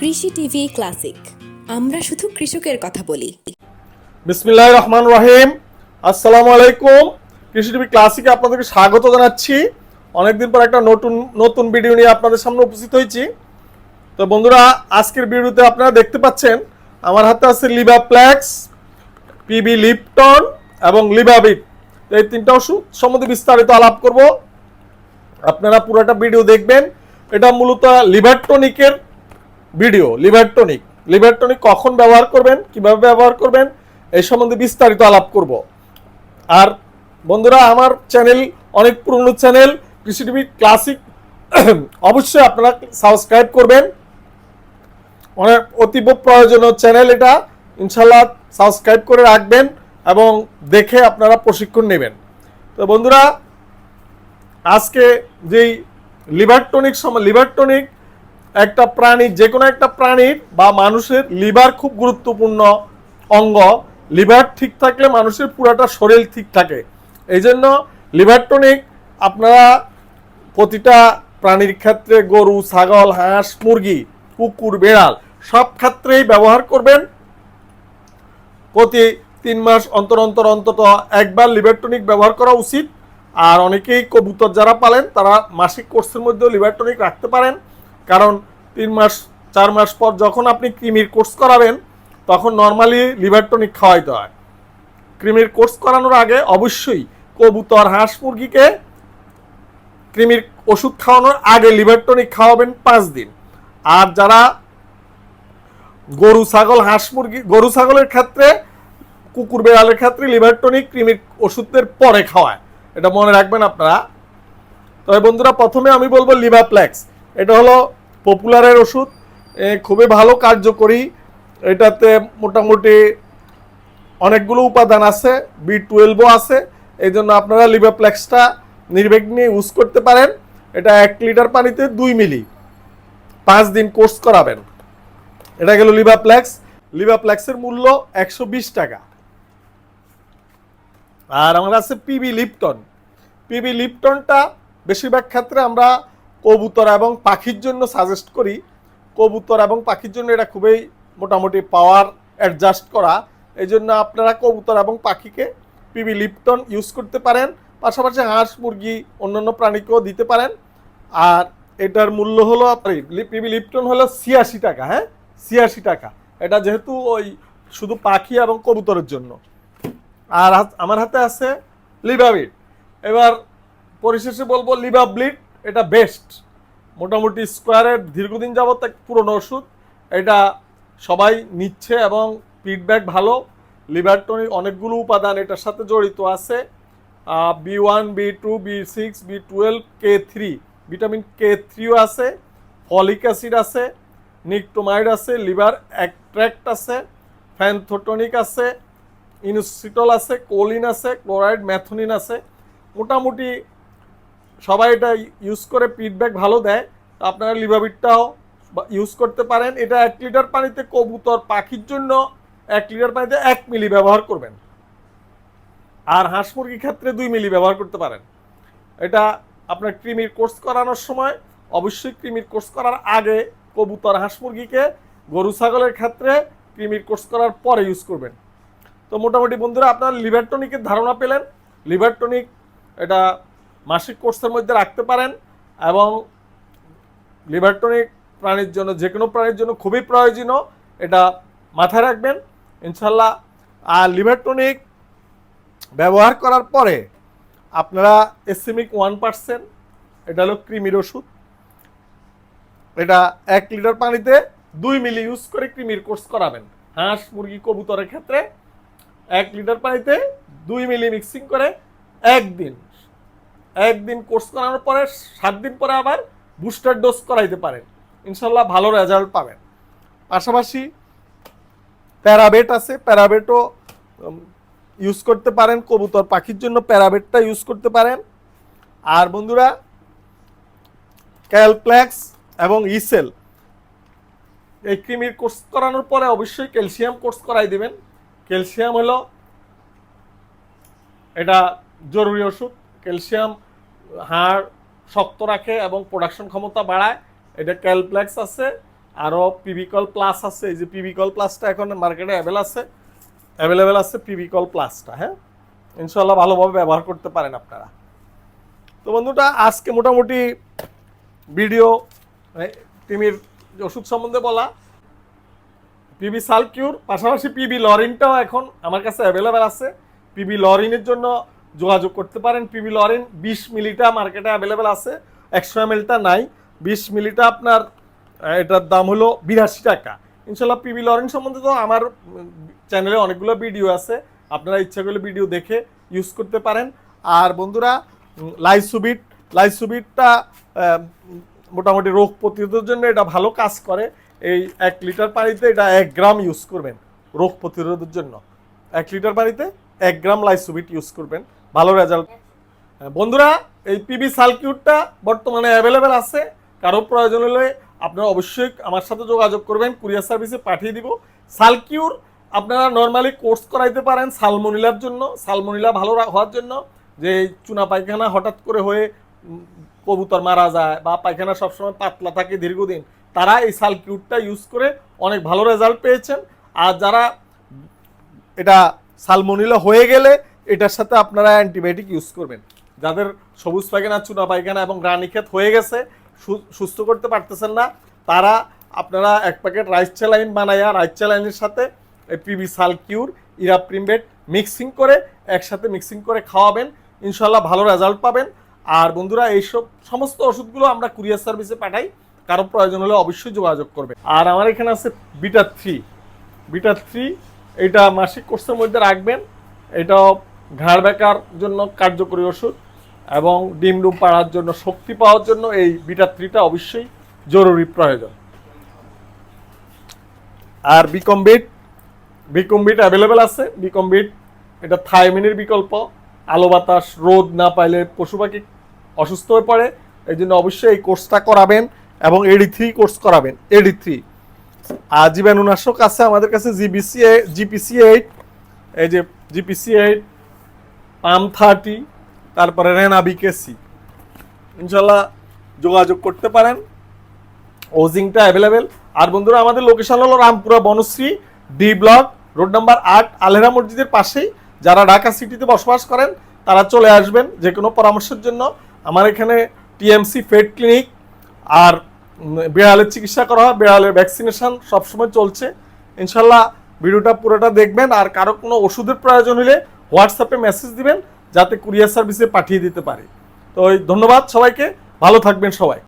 কৃষি TV classic. আমরা শুধু কৃষকের কথা বলি। বিসমিল্লাহ রহমান রহিম। আসসালামু আলাইকুম। কৃষি টিভি ক্লাসিকে আপনাদেরকে স্বাগত জানাচ্ছি। অনেকদিন পর একটা নতুন নতুন ভিডিও নিয়ে আপনাদের সামনে উপস্থিত হয়েছি। তো বন্ধুরা, আজকের ভিডিওতে আপনারা দেখতে পাচ্ছেন, আমার হাতে আছে লিভাপ্লেক্স পিবি লিপটন এবং লিভাবিট এই তিনটা ওষুধ সম্বন্ধে বিস্তারিত আলাপ করব। আপনারা পুরোটা ভিডিও দেখবেন। এটা মূলত liver টনিকের video liver tonic liver tonic কখন ব্যবহার করবেন, কীভাবে ব্যবহার করবেন এই সম্বন্ধে বিস্তারিত আলাপ করব। আর বন্ধুরা, আমার চ্যানেল, অনেক পুরনো চ্যানেল, কৃষি টিভি ক্লাসিক, অবশ্যই আপনারা সাবস্ক্রাইব করবেন। অনেক অতীব প্রয়োজনীয় চ্যানেল এটা ইনশাল্লাহ সাবস্ক্রাইব করে রাখবেন এবং দেখে আপনারা প্রশিক্ষণ নেবেন। তো বন্ধুরা, আজকে যেই লিভার টনিক সময় লিভার টনিক একটা প্রাণী, যে কোনো একটা প্রাণীর বা মানুষের লিভার খুব গুরুত্বপূর্ণ অঙ্গ। লিভার ঠিক থাকলে মানুষের পুরাটা শরীর ঠিক থাকে। এই জন্য লিভার টনিক আপনারা প্রতিটা প্রাণীর ক্ষেত্রে গরু, ছাগল, হাঁস, মুরগি, কুকুর, বেড়াল সব ক্ষেত্রেই ব্যবহার করবেন। প্রতি তিন মাস অন্তর অন্তর অন্তত একবার লিভার টনিক ব্যবহার করা উচিত। আর অনেকেই কবুতর যারা পালেন, তারা মাসিক কোর্সের মধ্যেও লিভার টনিক রাখতে পারেন। কারণ তিন মাস, চার মাস পর যখন আপনি ক্রিমির কোর্স করাবেন, তখন নর্মালি লিভার টনিক খাওয়াইতে হয়। ক্রিমির কোর্স করানোর আগে অবশ্যই কবুতর, হাঁস মুরগিকে ক্রিমির ওষুধ খাওয়ানোর আগে লিভার টনিক খাওয়াবেন পাঁচ দিন। আর যারা গরু, ছাগল, হাঁস মুরগি, গরু, ছাগলের ক্ষেত্রে, কুকুর, বেড়ালের ক্ষেত্রে লিভার টনিক ক্রিমির ওষুধের পরে খাওয়ায়। এটা মনে রাখবেন আপনারা। তবে বন্ধুরা, প্রথমে আমি বলব লিভাপ্লেক্স এটা হলো পপুলারের ওষুধ খুবই ভালো, কার্যকরী। এটাতে মোটামুটি অনেকগুলো উপাদান আছে, বি টুয়েলভও আছে। এই জন্য আপনারা লিভাপ্লেক্সটা নির্বিঘ্নে ইউজ করতে পারেন। এটা এক লিটার পানিতে দুই মিলি। পাঁচ দিন কোর্স করাবেন। এটা গেল লিভাপ্লেক্স লিভাপ্লেক্সের মূল্য একশো বিশ টাকা। আর আমার আছে পিবি লিপটন পিবি লিপটনটা বেশিরভাগ ক্ষেত্রে আমরা কবুতর এবং পাখির জন্য সাজেস্ট করি, কবুতর এবং পাখির জন্য এটা খুবই মোটামুটি পাওয়ার অ্যাডজাস্ট করা। এই জন্য আপনারা কবুতর এবং পাখিকে পিবি লিপটন ইউজ করতে পারেন, পাশাপাশি হাঁস, মুরগি, অন্যান্য প্রাণীকেও দিতে পারেন। আর এটার মূল্য হলো পিবি লিপটন হলো ছিয়াশি টাকা হ্যাঁ? ছিয়াশি টাকা। এটা যেহেতু ওই শুধু পাখি এবং কবুতরের জন্য। আর আমার হাতে আছে লিভাবিট এবার পরিশেষে বলব লিভাব্লিট এটা বেস্ট মোটামুটি স্কোয়ারের দীর্ঘদিন যাবত এক পুরনো ওষুধ। এটা সবাই নিচ্ছে এবং ফিডব্যাক ভালো। লিভার টনিক অনেকগুলো উপাদান এটার সাথে জড়িত আছে। B one B two B six B twelve K three vitamin K থ্রিও আছে। ফলিক অ্যাসিড আছে। নিকটোমাইড আছে। লিভার অ্যাক্ট্রাক্ট আছে। ফ্যানথোটনিক আছে। ইনসিটল আছে। কোলিন আছে। ক্লোরাইড ম্যাথনিন আছে। মোটামুটি সবাই এটা ইউজ করে ফিডব্যাক ভালো দেয়। তো আপনারা লিভাবিটটাও ইউজ করতে পারেন। এটা এক লিটার পানিতে কবুতর, পাখির জন্য এক লিটার পানিতে এক মিলি ব্যবহার করবেন। আর হাঁস মুরগির ক্ষেত্রে দুই মিলি ব্যবহার করতে পারেন। এটা আপনার ক্রিমির কোর্স করানোর সময়, অবশ্যই ক্রিমির কোর্স করার আগে কবুতর, হাঁস মুরগিকে গরু, ছাগলের ক্ষেত্রে ক্রিমির কোর্স করার পরে ইউজ করবেন। তো মোটামুটি বন্ধুরা, আপনার লিভারটনিকের ধারণা পেলেন। লিভারটনিক এটা মাসিক কোর্সের মধ্যে রাখতে পারেন এবং লিভারটনিক প্রাণীর জন্য, যে কোনো প্রাণীর জন্য খুবই প্রয়োজনীয়, এটা মাথায় রাখবেন। ইনশাল্লাহ আর লিভারটনিক ব্যবহার করার পরে আপনারা এসিমিক ওয়ান পার্সেন্ট, এটা হলো ক্রিমির ওষুধ। এটা এক লিটার পানিতে দুই মিলি ইউজ করে ক্রিমির কোর্স করাবেন। হাঁস, মুরগি, কবুতরের ক্ষেত্রে এক লিটার পানিতে দুই মিলি মিক্সিং করে একদিন একদিন কোর্স করানোর পরে সাত দিন পরে আবার বুস্টার ডোজ করাইতে পারেন। ইনশাল্লাহ ভালো রেজাল্ট পাবেন। পাশাপাশি প্যারাবেট আছে। প্যারাবেটও ইউজ করতে পারেন। কবুতর পাখির জন্য প্যারাবেটটা ইউজ করতে পারেন। আর বন্ধুরা ক্যালপ্লেক্স এবং ইসেল এই ক্রিমির কোর্স করানোর পরে অবশ্যই ক্যালসিয়াম কোর্স করাই দিবেন। ক্যালসিয়াম হলো, এটা জরুরি ওষুধ। ক্যালসিয়াম হাড় শক্ত রাখে এবং প্রোডাকশন ক্ষমতা বাড়ায়। এটা ক্যালপ্লেক্স আছে আরও পিভিকল প্লাস আছে। এই যে পিভিকল প্লাসটা এখন মার্কেটে অ্যাভেল আছে। অ্যাভেলেবেল আছে পিভিকল প্লাসটা হ্যাঁ? ইনশাল্লাহ ভালোভাবে ব্যবহার করতে পারেন আপনারা। তো বন্ধুটা আজকে মোটামুটি ভিডিও টিমির ওষুধ সম্বন্ধে বলা। পিবি সালকিউর পাশাপাশি পিবি লরিনটাও এখন আমার কাছে অ্যাভেলেবেল আছে। পিবি লরিনের জন্য যোগাযোগ করতে পারেন। পিবি লরেন, বিশ মিলিটা মার্কেটে অ্যাভেলেবেল আছে। একশো এম এলটা নাই। বিশ মিলিটা আপনার এটার দাম হলো বিরাশি টাকা। ইনশাল্লাহ পিবি লরিন সম্বন্ধে তো আমার চ্যানেলে অনেকগুলো ভিডিও আছে। আপনারা ইচ্ছা করলে ভিডিও দেখে ইউজ করতে পারেন। আর বন্ধুরা লাইসুবিট, লাইসুবিটটা মোটামুটি রোগ প্রতিরোধের জন্য এটা ভালো কাজ করে। এই এক লিটার পানিতে এটা এক গ্রাম ইউজ করবেন রোগ প্রতিরোধের জন্য। এক লিটার পানিতে এক গ্রাম লাইসুবিট ইউজ করবেন। ভালো রেজাল্ট বন্ধুরা, এই পিবি সালকিউটটা বর্তমানে অ্যাভেলেবেল আছে। কারও প্রয়োজন হলে আপনারা অবশ্যই আমার সাথে যোগাযোগ করবেন কুরিয়ার সার্ভিসে পাঠিয়ে দিব। সালকিউর আপনারা নর্মালি কোর্স করাইতে পারেন সালমোনিলার জন্য। সালমোনিলা ভালো হওয়ার জন্য যে চুনা পায়খানা হঠাৎ করে হয়ে কবুতর মারা যায় বা পায়খানা সবসময় পাতলা থাকে দীর্ঘদিন, তারা এই সালকিউটটা ইউজ করে অনেক ভালো রেজাল্ট পেয়েছেন। আর যারা এটা সালমোনিলা হয়ে গেলে এটার সাথে আপনারা অ্যান্টিবায়োটিক ইউজ করবেন। যাদের সবুজ পায়খানা, চুনা পায়খানা এবং রানীক্ষেত হয়ে গেছে সুস্থ করতে পারতেছেন না, তারা আপনারা এক প্যাকেট রাইস চ্যালাইন বানাইয়া, রাইস চ্যালাইনের সাথে পিবি সালকিউর, ইরাপ্রিমবেট মিক্সিং করে একসাথে মিক্সিং করে খাওয়াবেন। ইনশাল্লাহ ভালো রেজাল্ট পাবেন। আর বন্ধুরা, এইসব সমস্ত ওষুধগুলো আমরা কুরিয়ার সার্ভিসে পাঠাই। কারও প্রয়োজন হলে অবশ্যই যোগাযোগ করবে আর আমার এখানে আছে বিটা থ্রি। বিটা থ্রি, এটা মাসিক কোর্সের মধ্যে রাখবেন। এটাও ঘাড় বেকার জন্য কার্যকরী ওষুধ এবং ডিম ডুম পাড়ার জন্য শক্তি পাওয়ার জন্য এই বিটা থ্রিটা অবশ্যই জরুরি প্রয়োজন। আর বিকম্বিট বিকম্বিট অ্যাভেলেবেল আছে। বিকম্বিট এটা থাইমিনের বিকল্প। আলো বাতাস, রোদ না পাইলে পশু পাখি অসুস্থ হয়ে পড়ে। এই জন্য অবশ্যই এই কোর্সটা করাবেন এবং এডি থ্রি কোর্স করাবেন। এডি থ্রি আর জীবাণুনাশক আছে আমাদের কাছে জিবিসি জিপিসি এইট এই যে জিপিসি এইট পাম থার্টি, তারপরে রেনা বিকেসি। ইনশাল্লাহ যোগাযোগ করতে পারেন। ওজিংটা অ্যাভেলেবেল আর বন্ধুরা, আমাদের লোকেশন হলো Rampura Banasree D block road number আট আলেরা মসজিদের পাশেই। যারা ঢাকা সিটিতে বসবাস করেন, তারা চলে আসবেন যে কোনো পরামর্শের জন্য। আমার এখানে টিএমসি ফেড ক্লিনিক আর বিড়ালের চিকিৎসা করা হয়, বিড়ালের ভ্যাকসিনেশন সবসময় চলছে। ইনশাল্লাহ ভিডিওটা পুরোটা দেখবেন। আর কারও কোনো ওষুধের প্রয়োজন হলে হোয়াটসঅ্যাপে মেসেজ দিবেন যাতে কুরিয়ার সার্ভিসে পাঠিয়ে দিতে পারে। তো ধন্যবাদ সবাইকে, ভালো থাকবেন সবাই।